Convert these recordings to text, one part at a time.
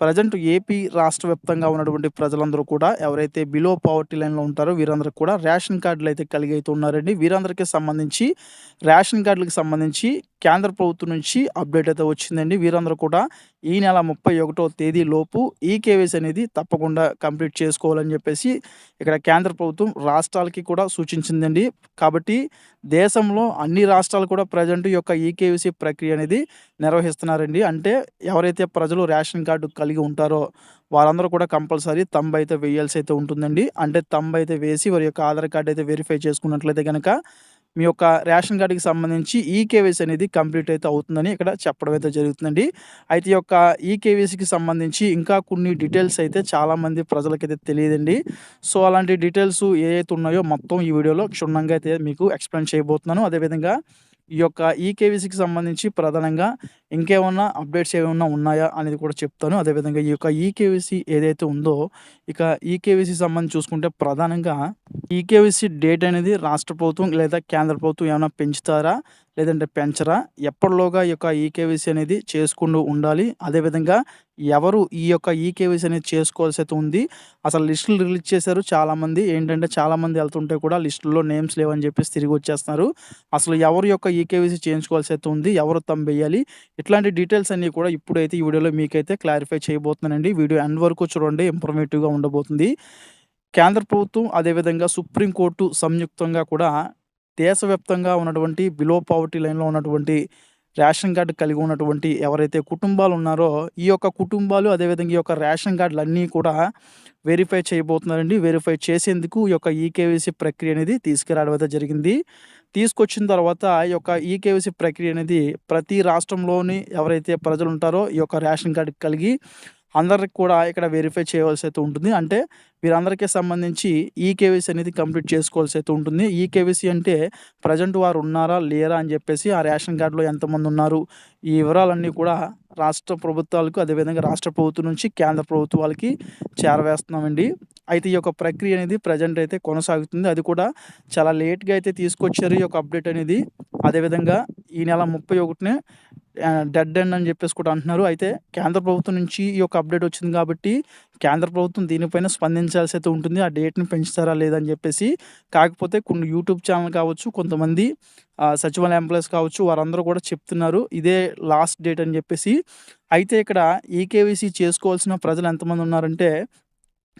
Present AP రాష్ట్ర వ్యాప్తంగా ఉన్నటువంటి ప్రజలందరూ కూడా ఎవరైతే బిలో పవర్టీ లైన్లో ఉంటారో వీరందరూ కూడా రేషన్ కార్డులు అయితే కలిగి అయితే ఉన్నారండి. వీరందరికీ సంబంధించి రేషన్ కార్డులకు సంబంధించి కేంద్ర ప్రభుత్వం నుంచి అప్డేట్ అయితే వచ్చిందండి. వీరందరూ కూడా ఈ నెల ముప్పై ఒకటో తేదీ లోపు ఈ కేవైసీ అనేది తప్పకుండా కంప్లీట్ చేసుకోవాలని చెప్పేసి ఇక్కడ కేంద్ర ప్రభుత్వం రాష్ట్రాలకి కూడా సూచించిందండి. కాబట్టి దేశంలో అన్ని రాష్ట్రాలు కూడా ప్రజెంట్ ఈ యొక్క ఈకేవీసీ ప్రక్రియ అనేది నిర్వహిస్తున్నారండి. అంటే ఎవరైతే ప్రజలు రేషన్ కార్డు కలిగి కలిగి ఉంటారో వాళ్ళందరూ కూడా కంపల్సరీ తంబ్ అయితే వేయాల్సి అయితే ఉంటుందండి. అంటే తంబ్ అయితే వేసి వారి యొక్క ఆధార్ కార్డు అయితే వెరిఫై చేసుకున్నట్లయితే కనుక మీ యొక్క రేషన్ కార్డుకి సంబంధించి ఈ కేవైసీ అనేది కంప్లీట్ అయితే అవుతుందని ఇక్కడ చెప్పడం అయితే జరుగుతుందండి. అయితే ఈ యొక్క ఈ కేవైసీకి సంబంధించి ఇంకా కొన్ని డీటెయిల్స్ అయితే చాలామంది ప్రజలకైతే తెలియదండి. సో అలాంటి డీటెయిల్స్ ఏ ఉన్నాయో మొత్తం ఈ వీడియోలో క్షుణ్ణంగా అయితే మీకు ఎక్స్ప్లెయిన్ చేయబోతున్నాను. అదేవిధంగా ఈ యొక్క ఈకేవీసీకి సంబంధించి ప్రధానంగా ఇంకేమన్నా అప్డేట్స్ ఏమైనా ఉన్నాయా అనేది కూడా చెప్తాను. అదేవిధంగా ఈ యొక్క ఈకేవీసీ ఏదైతే ఉందో ఇక ఈకేవీసీ సంబంధించి చూసుకుంటే ప్రధానంగా ఈకేవీసీ డేట్ అనేది రాష్ట్ర ప్రభుత్వం లేదా కేంద్ర ప్రభుత్వం ఏమైనా పెంచుతారా? లేదంటే పెంచరా? ఎప్పటిలోగా ఈ యొక్క ఈకేవీసీ అనేది చేసుకుంటూ ఉండాలి. అదేవిధంగా ఎవరు ఈ యొక్క ఈకేవీసీ అనేది చేసుకోవాల్సి అయితే ఉంది. అసలు లిస్టులు రిలీజ్ చేశారు చాలామంది. ఏంటంటే చాలామంది వెళ్తుంటే కూడా లిస్టుల్లో నేమ్స్ లేవని చెప్పేసి తిరిగి వచ్చేస్తున్నారు. అసలు ఎవరి యొక్క ఈకేవీసీ చేయించుకోవాల్సి అయితే ఉంది? ఎవరు తమ్మేయాలి ఇట్లాంటి డీటెయిల్స్ అన్నీ కూడా ఇప్పుడైతే ఈ వీడియోలో మీకైతే క్లారిఫై చేయబోతున్నానండి. వీడియో ఎండ్ వరకు చూడండి. ఇంఫర్మేటివ్గా ఉండబోతుంది. కేంద్ర ప్రభుత్వం అదేవిధంగా సుప్రీంకోర్టు సంయుక్తంగా కూడా దేశవ్యాప్తంగా ఉన్నటువంటి బిలో పావర్టీ లైన్లో ఉన్నటువంటి రేషన్ కార్డు కలిగి ఉన్నటువంటి ఎవరైతే కుటుంబాలు ఉన్నారో ఈ యొక్క కుటుంబాలు అదేవిధంగా ఈ యొక్క రేషన్ కార్డులు అన్నీ కూడా వెరిఫై చేయబోతున్నారండి. వెరిఫై చేసేందుకు ఈ యొక్క ఈకేవీసీ ప్రక్రియ అనేది తీసుకురావడం అయితే జరిగింది. తీసుకొచ్చిన తర్వాత ఈ యొక్క ఈకేవీసీ ప్రక్రియ అనేది ప్రతి రాష్ట్రంలోని ఎవరైతే ప్రజలు ఉంటారో ఈ యొక్క రేషన్ కార్డు కలిగి అందరికి కూడా ఇక్కడ వెరిఫై చేయవలసి అయితే ఉంటుంది. అంటే వీరందరికీ సంబంధించి ఈ కేవీసీ అనేది కంప్లీట్ చేసుకోవాల్సి అయితే ఉంటుంది. ఈ కేవీసీ అంటే ప్రజెంట్ వారు ఉన్నారా లేరా అని చెప్పేసి ఆ రేషన్ కార్డులో ఎంతమంది ఉన్నారు ఈ వివరాలన్నీ కూడా రాష్ట్ర ప్రభుత్వాలకు అదేవిధంగా రాష్ట్ర ప్రభుత్వం నుంచి కేంద్ర ప్రభుత్వాలకి చేరవేస్తున్నామండి. అయితే ఈ యొక్క ప్రక్రియ అనేది ప్రజెంట్ అయితే కొనసాగుతుంది. అది కూడా చాలా లేట్గా అయితే తీసుకొచ్చారు ఈ యొక్క అప్డేట్ అనేది. అదేవిధంగా ఈ నెల ముప్పై ఒకటినే డెడ్ ఎండ్ అని చెప్పేసి కూడా అంటున్నారు. అయితే కేంద్ర ప్రభుత్వం నుంచి ఈ యొక్క అప్డేట్ వచ్చింది కాబట్టి కేంద్ర ప్రభుత్వం దీనిపైన స్పందించాల్సి అయితే ఉంటుంది. ఆ డేట్ని పెంచుతారా లేదని చెప్పేసి. కాకపోతే కొన్ని యూట్యూబ్ ఛానల్ కావచ్చు కొంతమంది సచివాలయ ఎంప్లాయీస్ కావచ్చు వారందరూ కూడా చెప్తున్నారు. ఇదే లాస్ట్ డేట్ అని చెప్పేసి. అయితే ఇక్కడ ఈకేవీసీ చేసుకోవాల్సిన ప్రజలు ఎంతమంది ఉన్నారంటే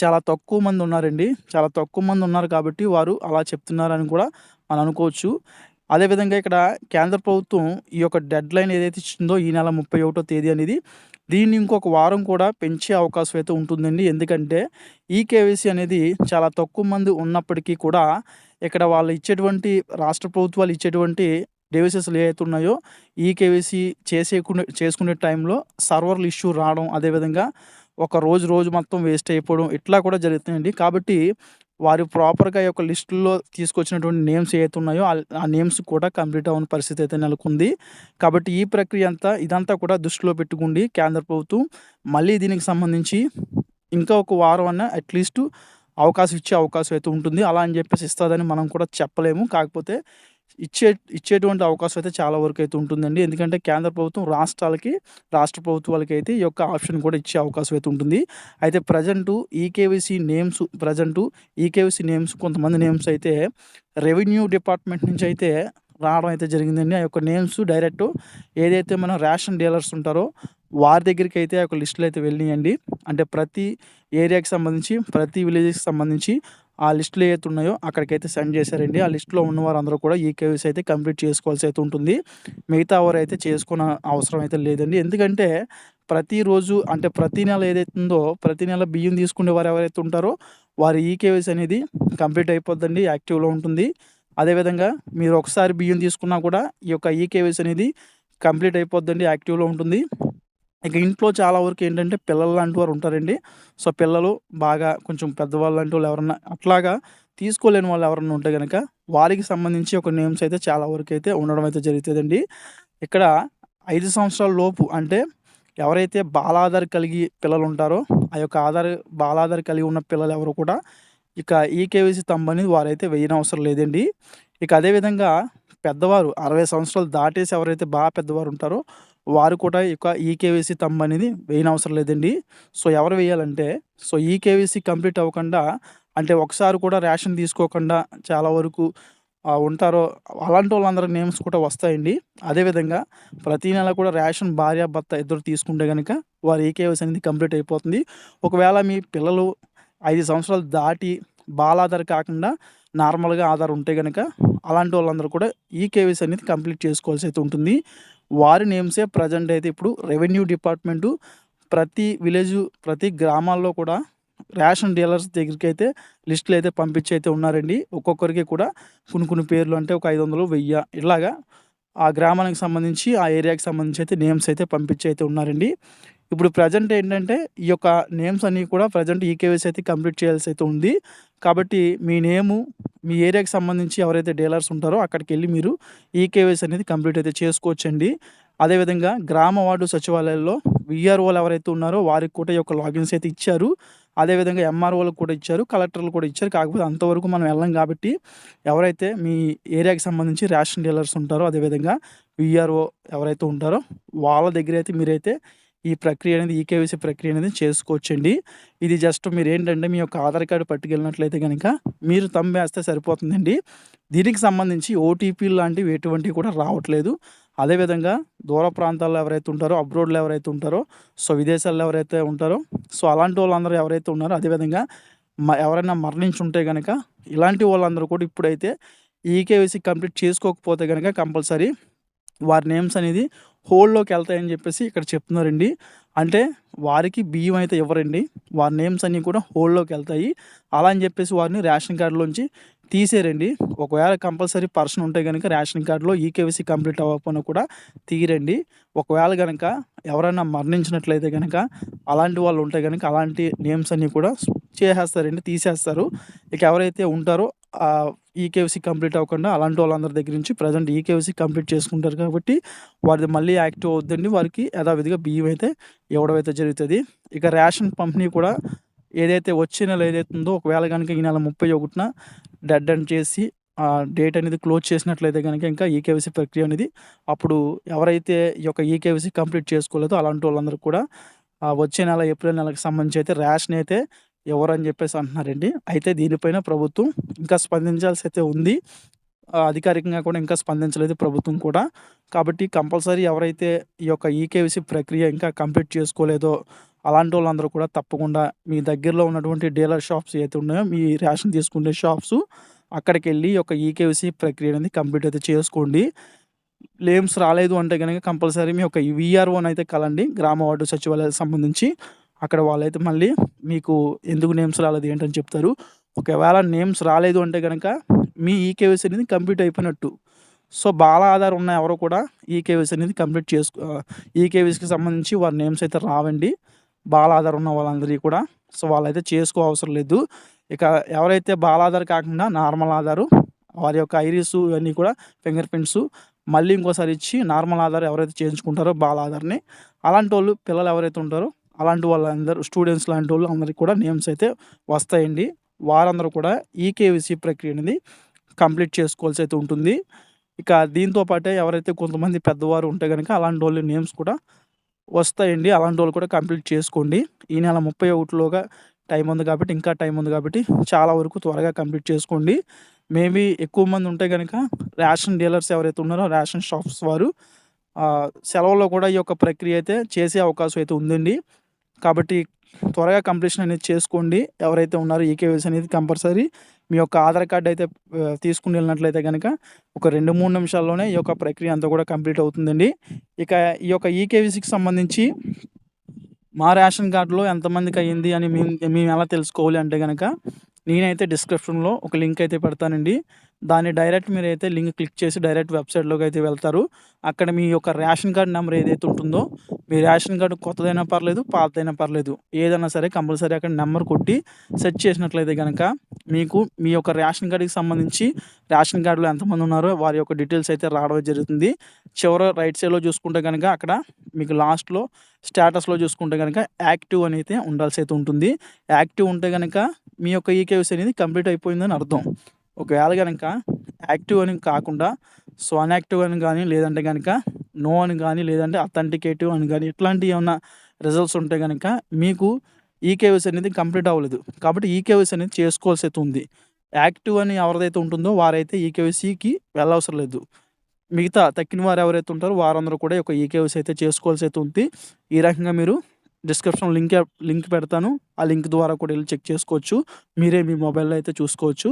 చాలా తక్కువ మంది ఉన్నారండి. చాలా తక్కువ మంది ఉన్నారు కాబట్టి వారు అలా చెప్తున్నారని కూడా మనం అనుకోవచ్చు. అదేవిధంగా ఇక్కడ కేంద్ర ప్రభుత్వం ఈ యొక్క డెడ్ లైన్ ఏదైతే ఇచ్చిందో ఈ నెల ముప్పై ఒకటో తేదీ అనేది దీన్ని ఇంకొక వారం కూడా పెంచే అవకాశం అయితే ఉంటుందండి. ఎందుకంటే ఈ కేవైసీ అనేది చాలా తక్కువ మంది ఉన్నప్పటికీ కూడా ఇక్కడ వాళ్ళు ఇచ్చేటువంటి రాష్ట్ర ప్రభుత్వాలు ఇచ్చేటువంటి డేవిసెస్లు ఏవైతే ఉన్నాయో ఈ కేవైసీ చేసేకునే చేసుకునే టైంలో సర్వర్లు ఇష్యూ రావడం అదేవిధంగా ఒక రోజు రోజు మొత్తం వేస్ట్ అయిపోవడం ఇట్లా కూడా జరుగుతున్నాయండి కాబట్టి వారు ప్రాపర్‌గా ఈ యొక్క లిస్టులో తీసుకొచ్చినటువంటి నేమ్స్ ఏవైతే ఉన్నాయో ఆ నేమ్స్ కూడా కంప్లీట్ అవ్వని పరిస్థితి అయితే నెలకొంది. కాబట్టి ఈ ప్రక్రియ అంతా ఇదంతా కూడా దృష్టిలో పెట్టుకుండి కేంద్ర ప్రభుత్వం మళ్ళీ దీనికి సంబంధించి ఇంకా ఒక వారం అన్నా అట్‌లీస్ట్ అవకాశం ఇచ్చే అవకాశం అయితే ఉంటుంది. అలా అని చెప్పేసి ఇస్తుందని మనం కూడా చెప్పలేము. కాకపోతే ఇచ్చే ఇచ్చేటువంటి అవకాశం అయితే చాలా వరకు అయితే ఉంటుందండి. ఎందుకంటే కేంద్ర ప్రభుత్వం రాష్ట్రాలకి, రాష్ట్ర ప్రభుత్వాలకి అయితే ఈ యొక్క ఆప్షన్ కూడా ఇచ్చే అవకాశం అయితే ఉంటుంది. అయితే present E K Y C names present E K Y C names కొంతమంది నేమ్స్ అయితే రెవెన్యూ డిపార్ట్మెంట్ నుంచి అయితే రావడం అయితే జరిగిందండి. ఆ యొక్క నేమ్స్ డైరెక్ట్ ఏదైతే మన రేషన్ డీలర్స్ ఉంటారో వారి దగ్గరికి అయితే ఆ యొక్క లిస్టులు అయితే వెళ్ళినాయండి. అంటే ప్రతి ఏరియాకి సంబంధించి, ప్రతి విలేజ్‌కి సంబంధించి ఆ లిస్టులు ఏవైతే ఉన్నాయో అక్కడికైతే సెండ్ చేశారండి. ఆ లిస్టులో ఉన్న వారందరూ కూడా ఈ కేవీస్ అయితే కంప్లీట్ చేసుకోవాల్సి అయితే ఉంటుంది. మిగతా ఎవరు అయితే చేసుకున్న అవసరం అయితే లేదండి. ఎందుకంటే ప్రతిరోజు అంటే ప్రతి నెల ఏదైతే ఉందో ప్రతి నెల బియ్యం తీసుకునే వారు ఎవరైతే ఉంటారో వారి ఈ కేవైసీ అనేది కంప్లీట్ అయిపోద్దండి. యాక్టివ్‌లో ఉంటుంది. అదేవిధంగా మీరు ఒకసారి బియ్యం తీసుకున్నా కూడా ఈ యొక్క ఈ కేవైసీ అనేది కంప్లీట్ అయిపోద్దండి. యాక్టివ్‌లో ఉంటుంది. ఇక ఇంట్లో చాలా వరకు ఏంటంటే పిల్లలు లాంటి వారు ఉంటారండి. సో, పిల్లలు బాగా కొంచెం పెద్దవాళ్ళు లాంటి వాళ్ళు ఎవరన్నా అట్లాగా తీసుకోలేని వాళ్ళు ఎవరన్నా ఉంటే కనుక వారికి సంబంధించి ఒక నేమ్స్ అయితే చాలా వరకు అయితే ఉండడం అయితే జరుగుతుందండి. ఇక్కడ ఐదు సంవత్సరాల లోపు అంటే ఎవరైతే బాలాధార్ కలిగి పిల్లలు ఉంటారో ఆ యొక్క ఆధార్ బాలాధార్ కలిగి ఉన్న పిల్లలు ఎవరు కూడా ఇక ఈ కేవైసీ తంబ్ అనేది వారైతే వేయనవసరం లేదండి. ఇక అదేవిధంగా పెద్దవారు 60 సంవత్సరాలు దాటేసి ఎవరైతే బాగా పెద్దవారు ఉంటారో వారు కూడా ఈ యొక్క ఈకేవైసీ అనేది వేయనవసరం లేదండి. సో, ఎవరు వేయాలంటే సో, ఈకేవైసీ కంప్లీట్ అవ్వకుండా అంటే ఒకసారి కూడా రేషన్ తీసుకోకుండా చాలా వరకు ఉంటారో అలాంటి అలాంటోళ్ళందరి నేమ్స్ కూడా వస్తాయండి. అదేవిధంగా ప్రతి నెల కూడా రేషన్ భార్య, భర్త ఇద్దరు తీసుకుంటే గనక వారి ఈకేవైసీ అనేది కంప్లీట్ అయిపోతుంది. ఒకవేళ మీ పిల్లలు ఐదు సంవత్సరాలు దాటి బాలాధార్ కాకుండా నార్మల్‌గా ఆధార్ ఉంటే కనుక అలాంటి వాళ్ళందరూ కూడా ఈకేవైసీ అనేది కంప్లీట్ చేసుకోవాల్సి అయితే ఉంటుంది. వారి నేమ్సే ప్రెజెంట్ అయితే ఇప్పుడు రెవెన్యూ డిపార్ట్‌మెంటు ప్రతి విలేజ్ ప్రతి గ్రామాల్లో కూడా రేషన్ డీలర్స్ దగ్గరికి అయితే లిస్టులు అయితే పంపించి అయితే ఉన్నారండి. ఒక్కొక్కరికి కూడా కొన్ని కొన్ని పేర్లు అంటే ఒక 500, 1000 ఇలాగా ఆ గ్రామానికి సంబంధించి, ఆ ఏరియాకి సంబంధించి అయితే నేమ్స్ అయితే పంపించయితే ఉన్నారండి. ఇప్పుడు ప్రజెంట్ ఏంటంటే ఈ యొక్క నేమ్స్ అన్నీ కూడా ప్రజెంట్ ఈకేవైసీ అయితే కంప్లీట్ చేయాల్సి అయితే ఉంది. కాబట్టి మీ నేము, మీ ఏరియాకి సంబంధించి ఎవరైతే డీలర్స్ ఉంటారో అక్కడికి వెళ్ళి మీరు ఈకేవైసీ అనేది కంప్లీట్ అయితే చేసుకోవచ్చండి. అదేవిధంగా గ్రామ వార్డు సచివాలయాల్లో వీఆర్ఓలు ఎవరైతే ఉన్నారో వారికి కూడా ఈ యొక్క లాగిన్స్ అయితే ఇచ్చారు. అదేవిధంగా ఎంఆర్ఓలకు కూడా ఇచ్చారు. కలెక్టర్లు కూడా ఇచ్చారు. కాకపోతే అంతవరకు మనం వెళ్ళం కాబట్టి ఎవరైతే మీ ఏరియాకి సంబంధించి రేషన్ డీలర్స్ ఉంటారో అదేవిధంగా వీఆర్ఓ ఎవరైతే ఉంటారో వాళ్ళ దగ్గర అయితే మీరైతే ఈ ప్రక్రియ అనేది ఈకేవైసీ ప్రక్రియ అనేది చేసుకోవచ్చండి. ఇది జస్ట్ మీరేంటంటే మీ యొక్క ఆధార్ కార్డు పట్టుకెళ్ళినట్లయితే కనుక మీరు తమ్మేస్తే సరిపోతుందండి. దీనికి సంబంధించి ఓటీపీలు లాంటివి ఎటువంటివి కూడా రావట్లేదు. అదేవిధంగా దూర ప్రాంతాల్లో ఎవరైతే ఉంటారో, అబ్రోడ్‌లో ఎవరైతే ఉంటారో, సో, విదేశాల్లో ఎవరైతే ఉంటారో సో, అలాంటి వాళ్ళందరూ ఎవరైతే ఉన్నారో అదేవిధంగా మ ఎవరైనా మరణించుంటే కనుక ఇలాంటి వాళ్ళందరూ కూడా ఇప్పుడైతే ఈకేవైసీ కంప్లీట్ చేసుకోకపోతే కనుక కంపల్సరీ వారి నేమ్స్ అనేది హోల్డ్‌లోకి వెళ్తాయని చెప్పేసి ఇక్కడ చెప్తున్నారండి. అంటే వారికి బియ్యం అయితే ఇవ్వరండి. వారి నేమ్స్ అన్నీ కూడా హోల్డ్‌లోకి వెళ్తాయి అలా అని చెప్పేసి వారిని రేషన్ కార్డులోంచి తీసేరండి ఒకవేళ కంపల్సరీ పర్సన్ ఉంటే కనుక రేషన్ కార్డులో ఈకేవీసీ కంప్లీట్ అవ్వకపోయినా కూడా తీయరండి. ఒకవేళ కనుక ఎవరైనా మరణించినట్లయితే కనుక అలాంటి వాళ్ళు ఉంటే గనక అలాంటి నేమ్స్ అన్నీ కూడా చేసేస్తారండి. తీసేస్తారు. ఇక ఎవరైతే ఉంటారో ఈకేవీసీ కంప్లీట్ అవ్వకుండా అలాంటి వాళ్ళందరి దగ్గర నుంచి ప్రజెంట్ ఈకేవీసీ కంప్లీట్ చేసుకుంటారు కాబట్టి వారిది మళ్ళీ యాక్టివ్ అవుతుందండి వారికి యథావిధిగా బియ్యం అయితే ఇవ్వడం అయితే జరుగుతుంది ఇక రేషన్ పంపిణీ కూడా ఏదైతే వచ్చే నెల ఏదైతే ఉందో ఒకవేళ కనుక ఈ నెల 31న డెడ్ అండ్ చేసి ఆ డేట్ అనేది క్లోజ్ చేసినట్లయితే కనుక ఇంకా ఈకేవీసీ ప్రక్రియ అనేది అప్పుడు ఎవరైతే ఈ యొక్క ఈకేవీసీ కంప్లీట్ చేసుకోలేదో అలాంటి వాళ్ళందరూ కూడా వచ్చే నెల ఏప్రిల్ నెలకు సంబంధించి అయితే ర్యాషన్ అయితే ఎవరని చెప్పేసి అంటున్నారండి. అయితే దీనిపైన ప్రభుత్వం ఇంకా స్పందించాల్సి అయితే ఉంది. అధికారికంగా కూడా ఇంకా స్పందించలేదు ప్రభుత్వం కూడా. కాబట్టి కంపల్సరీ ఎవరైతే ఈ యొక్క ఈకేవీసీ ప్రక్రియ ఇంకా కంప్లీట్ చేసుకోలేదో అలాంటి వాళ్ళందరూ కూడా తప్పకుండా మీ దగ్గరలో ఉన్నటువంటి డీలర్ షాప్స్ ఏవైతే ఉన్నాయో మీ రేషన్ తీసుకునే షాప్స్ అక్కడికెళ్ళి ఈ ఒక ఈకేవీసీ ప్రక్రియ అనేది కంప్లీట్ అయితే చేసుకోండి. నేమ్స్ రాలేదు అంటే గనక కంపల్సరీ మీ యొక్క అయితే కలండి. గ్రామ వార్డు సచివాలయాలకు సంబంధించి. అక్కడ వాళ్ళైతే మళ్ళీ మీకు ఎందుకు నేమ్స్ రాలేదు ఏంటని చెప్తారు. ఒకవేళ నేమ్స్ రాలేదు అంటే కనుక మీ ఈకేవీసీ అనేది కంప్లీట్ అయిపోయినట్టు. సో, బాల ఆధార్ ఉన్న ఎవరు కూడా ఈకేవీసీ అనేది కంప్లీట్ చేసుకో ఈకేవీసీకి సంబంధించి వారి నేమ్స్ అయితే రావండి. బాలాధార్ ఉన్న వాళ్ళందరికీ కూడా. సో, వాళ్ళైతే చేసుకో అవసరం లేదు. ఇక ఎవరైతే బాలాధార్ కాకుండా నార్మల్ ఆధారు వారి యొక్క ఐరిసు ఇవన్నీ కూడా ఫింగర్ ప్రింట్సు మళ్ళీ ఇంకోసారి ఇచ్చి నార్మల్ ఆధార్ ఎవరైతే చేయించుకుంటారో బాల ఆధార్‌ని వాళ్ళు పిల్లలు ఎవరైతే ఉంటారో అలాంటి వాళ్ళందరూ స్టూడెంట్స్ లాంటి వాళ్ళు అందరికి కూడా నేమ్స్ అయితే వస్తాయండి. వారందరూ కూడా ఈకేవైసీ ప్రక్రియ అనేది కంప్లీట్ చేసుకోవాల్సి అయితే ఉంటుంది. ఇక దీంతో పాటే ఎవరైతే కొంతమంది పెద్దవారు ఉంటే కనుక అలాంటి వాళ్ళు నేమ్స్ కూడా వస్తాయండి. అలాంటి వాళ్ళు కూడా కంప్లీట్ చేసుకోండి. ఈ నెల 31లోగా టైం ఉంది కాబట్టి ఇంకా టైం ఉంది కాబట్టి చాలా వరకు త్వరగా కంప్లీట్ చేసుకోండి. మేబీ ఎక్కువ మంది ఉంటే కనుక రేషన్ డీలర్స్ ఎవరైతే ఉన్నారో రేషన్ షాప్స్ వారు సెలవుల్లో కూడా ఈ యొక్క ప్రక్రియ అయితే చేసే అవకాశం అయితే ఉందండి. కాబట్టి త్వరగా కంప్లీషన్ అనేది చేసుకోండి. ఎవరైతే ఉన్నారో ఈకేవైసీ అనేది కంపల్సరీ మీ యొక్క ఆధార్ కార్డ్ అయితే తీసుకుని వెళ్ళినట్లయితే కనుక ఒక 2, 3 నిమిషాల్లోనే ఈ యొక్క ప్రక్రియ అంతా కూడా కంప్లీట్ అవుతుందండి. ఇక ఈ యొక్క ఈకేవీసీకి సంబంధించి మా రేషన్ కార్డులో ఎంతమందికి అయింది అని మేము మేము ఎలా తెలుసుకోవాలి అంటే కనుక నేనైతే డిస్క్రిప్షన్‌లో ఒక లింక్ అయితే పెడతానండి. దాన్ని డైరెక్ట్ మీరు అయితే లింక్ క్లిక్ చేసి డైరెక్ట్ వెబ్‌సైట్‌లోకి అయితే వెళ్తారు. అక్కడ మీ యొక్క రేషన్ కార్డ్ నెంబర్ ఏదైతే ఉంటుందో మీ రేషన్ కార్డు కొత్తదైనా పర్లేదు, పాతదైనా పర్లేదు. ఏదైనా సరే కంపల్సరీ అక్కడ నెంబర్ కొట్టి సెర్చ్ చేసినట్లయితే కనుక మీకు మీ యొక్క రేషన్ కార్డుకి సంబంధించి రేషన్ కార్డులో ఎంతమంది ఉన్నారో వారి యొక్క డీటెయిల్స్ అయితే రావడం జరుగుతుంది. చివర రైట్ సైడ్‌లో చూసుకుంటే గనక అక్కడ మీకు లాస్ట్‌లో స్టేటస్‌లో చూసుకుంటే గనక యాక్టివ్ అని అయితే ఉండాల్సి అయితే ఉంటుంది. యాక్టివ్ ఉంటే కనుక మీ యొక్క ఈకేవైసీ అనేది కంప్లీట్ అయిపోయిందని అర్థం. ఒకవేళ కనుక యాక్టివ్ అని కాకుండా సో, అన్‌యాక్టివ్ అని కానీ లేదంటే కనుక నో అని కానీ లేదంటే అథెంటికేటివ్ అని కానీ ఇట్లాంటి ఏమైనా రిజల్ట్స్ ఉంటే కనుక మీకు ఈకేవైసీ అనేది కంప్లీట్ అవ్వలేదు. కాబట్టి ఈకేవైసీ అనేది చేసుకోవాల్సి అయితే ఉంది. యాక్టివ్ అని ఎవరిదైతే ఉంటుందో వారైతే ఈకేవైసీకి వెళ్ళవసరం లేదు. మిగతా తక్కిన వారు ఎవరైతే ఉంటారో వారందరూ కూడా ఈ అయితే ఈకేవైసీ అయితే ఉంది. ఈ రకంగా మీరు డిస్క్రిప్షన్ లింక్ లింక్ పెడతాను. ఆ లింక్ ద్వారా కూడా వెళ్ళి చెక్ చేసుకోవచ్చు. మీరే మీ మొబైల్‌లో అయితే చూసుకోవచ్చు.